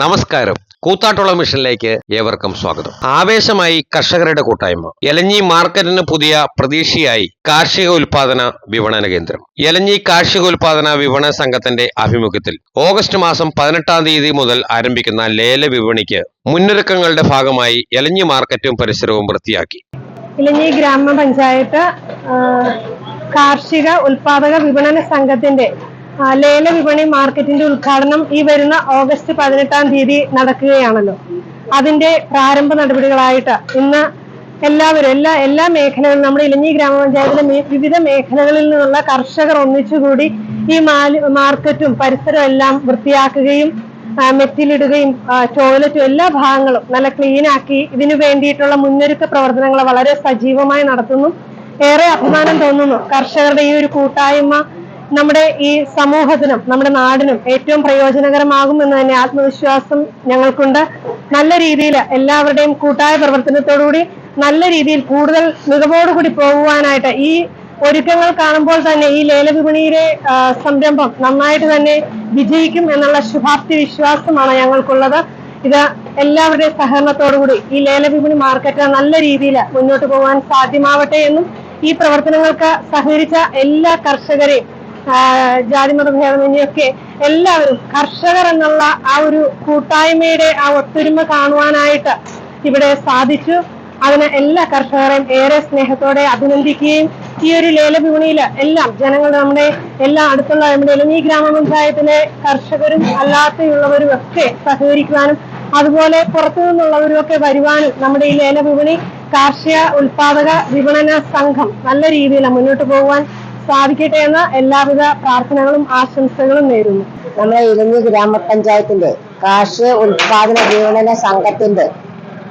നമസ്കാരം. കൂത്താട്ടുള്ള മിഷനിലേക്ക് ഏവർക്കും സ്വാഗതം. ആവേശമായി കർഷകരുടെ കൂട്ടായ്മ. എലഞ്ഞി മാർക്കറ്റിന് പുതിയ പ്രതീക്ഷയായി കാർഷിക ഉൽപാദന വിപണന കേന്ദ്രം. എലഞ്ഞി കാർഷിക ഉൽപാദന വിപണന സംഘത്തിന്റെ ആഭിമുഖ്യത്തിൽ ഓഗസ്റ്റ് മാസം പതിനെട്ടാം തീയതി മുതൽ ആരംഭിക്കുന്ന ലേല വിപണിക്ക് മുന്നൊരുക്കങ്ങളുടെ ഭാഗമായി എലഞ്ഞി മാർക്കറ്റും പരിസരവും വൃത്തിയാക്കി. ഇലഞ്ഞി ഗ്രാമപഞ്ചായത്ത് കാർഷിക ഉൽപാദക വിപണന സംഘത്തിന്റെ ലേല വിപണി മാർക്കറ്റിന്റെ ഉദ്ഘാടനം ഈ വരുന്ന ഓഗസ്റ്റ് പതിനെട്ടാം തീയതി നടക്കുകയാണല്ലോ. അതിന്റെ പ്രാരംഭ നടപടികളായിട്ട് ഇന്ന് എല്ലാവരും എല്ലാ എല്ലാ മേഖലകളിലും നമ്മുടെ ഇലഞ്ഞി ഗ്രാമപഞ്ചായത്തിലെ വിവിധ മേഖലകളിൽ നിന്നുള്ള കർഷകർ ഒന്നിച്ചുകൂടി ഈ മാർക്കറ്റും പരിസരവും എല്ലാം വൃത്തിയാക്കുകയും മെറ്റിലിടുകയും ടോയ്ലറ്റും എല്ലാ ഭാഗങ്ങളും നല്ല ക്ലീൻ ആക്കി ഇതിനു വേണ്ടിയിട്ടുള്ള മുന്നൊരുക്ക പ്രവർത്തനങ്ങൾ വളരെ സജീവമായി നടത്തുന്നു. ഏറെ അഭിമാനം തോന്നുന്നു കർഷകരുടെ ഈ ഒരു കൂട്ടായ്മ നമ്മുടെ ഈ സമൂഹത്തിനും നമ്മുടെ നാടിനും ഏറ്റവും പ്രയോജനകരമാകും എന്ന് തന്നെ ആത്മവിശ്വാസം ഞങ്ങൾക്കുണ്ട്. നല്ല രീതിയിൽ എല്ലാവരുടെയും കൂട്ടായ പ്രവർത്തനത്തോടുകൂടി നല്ല രീതിയിൽ കൂടുതൽ മികവോടുകൂടി പോകുവാനായിട്ട് ഈ ഒരുക്കങ്ങൾ കാണുമ്പോൾ തന്നെ ഈ ലേലവിപണിയിലെ സംരംഭം നന്നായിട്ട് തന്നെ വിജയിക്കും എന്നുള്ള ശുഭാപ്തി വിശ്വാസമാണ് ഞങ്ങൾക്കുള്ളത്. ഇത് എല്ലാവരുടെയും സഹകരണത്തോടുകൂടി ഈ ലേലവിപണി മാർക്കറ്റ് നല്ല രീതിയിൽ മുന്നോട്ട് പോകാൻ സാധ്യമാവട്ടെ എന്നും ഈ പ്രവർത്തനങ്ങൾക്ക് സഹകരിച്ച എല്ലാ കർഷകരെയും ജാതിമത ഭേദമന്യൊക്കെ എല്ലാവരും കർഷകർ എന്നുള്ള ആ ഒരു കൂട്ടായ്മയുടെ ആ ഒത്തൊരുമ കാണുവാനായിട്ട് ഇവിടെ സാധിച്ചു. അതിന് എല്ലാ കർഷകരെയും ഏറെ സ്നേഹത്തോടെ അഭിനന്ദിക്കുകയും ഈ ഒരു ലേലവിപണിയിൽ എല്ലാം ജനങ്ങൾ നമ്മുടെ എല്ലാ അടുത്തുള്ള നമ്മുടെ ഈ ഗ്രാമപഞ്ചായത്തിലെ കർഷകരും അല്ലാത്തയുള്ളവരും ഒക്കെ സഹകരിക്കുവാനും അതുപോലെ പുറത്തു നിന്നുള്ളവരും ഒക്കെ വരുവാനും നമ്മുടെ ഈ ലേലവിപണി കാർഷിക ഉൽപാദക വിപണന സംഘം നല്ല രീതിയിൽ മുന്നോട്ട് പോകുവാൻ സാധിക്കട്ടെ എന്ന എല്ലാവിധ പ്രാർത്ഥനകളും ആശംസകളും നേരുന്നു. നമ്മുടെ ഇരഞ്ഞി ഗ്രാമപഞ്ചായത്തിന്റെ കാർഷിക ഉൽപാദന വിപണന സംഘത്തിന്റെ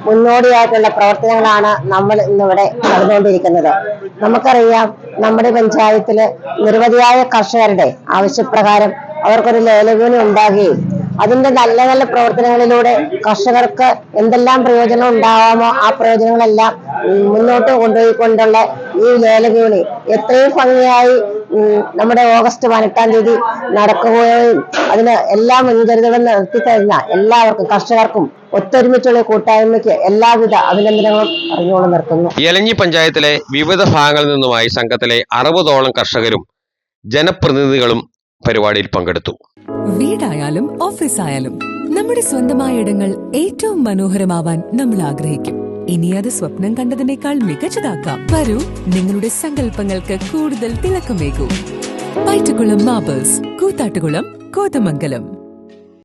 മുന്നോടിയായിട്ടുള്ള പ്രവർത്തനങ്ങളാണ് നമ്മൾ ഇന്നിവിടെ നടന്നുകൊണ്ടിരിക്കുന്നത്. നമുക്കറിയാം നമ്മുടെ പഞ്ചായത്തിൽ നിരവധിയായ കർഷകരുടെ ആവശ്യപ്രകാരം അവർക്കൊരു ലേലവിപണി ഉണ്ടാകുകയും അതിന്റെ നല്ല നല്ല പ്രവർത്തനങ്ങളിലൂടെ കർഷകർക്ക് എന്തെല്ലാം പ്രയോജനം ഉണ്ടാവാമോ ആ പ്രയോജനങ്ങളെല്ലാം മുന്നോട്ട് കൊണ്ടുപോയിക്കൊണ്ടുള്ള ഈ ലേലവിപണി എത്രയും ഭംഗിയായി നമ്മുടെ ഓഗസ്റ്റ് പതിനെട്ടാം തീയതി നടക്കുകയും അതിന് എല്ലാ മുൻകരുതലും നടത്തിത്തരുന്ന എല്ലാവർക്കും കർഷകർക്കും ഒത്തൊരുമിച്ചുള്ള കൂട്ടായ്മയ്ക്ക് എല്ലാവിധ അഭിനന്ദനങ്ങളും അറിഞ്ഞുകൊണ്ട് നിർത്തുന്നു. എലഞ്ഞി പഞ്ചായത്തിലെ വിവിധ ഭാഗങ്ങളിൽ നിന്നുമായി സംഘത്തിലെ അറുപതോളം കർഷകരും ജനപ്രതിനിധികളും പരിപാടിയിൽ പങ്കെടുത്തു. വീടായാലും ഓഫീസായാലും നമ്മുടെ സ്വന്തമായ ഇടങ്ങൾ ഏറ്റവും മനോഹരമാവാൻ നമ്മൾ ആഗ്രഹിക്കും. ഇനി അത് സ്വപ്നം കണ്ടതിനേക്കാൾ മികച്ചതാക്കാം. വരൂ നിങ്ങളുടെ സങ്കല്പങ്ങൾക്ക് കൂടുതൽ തിളക്കമേകൂ. മാബേഴ്സ് കൂത്താട്ടുകുളം കോതമംഗലം.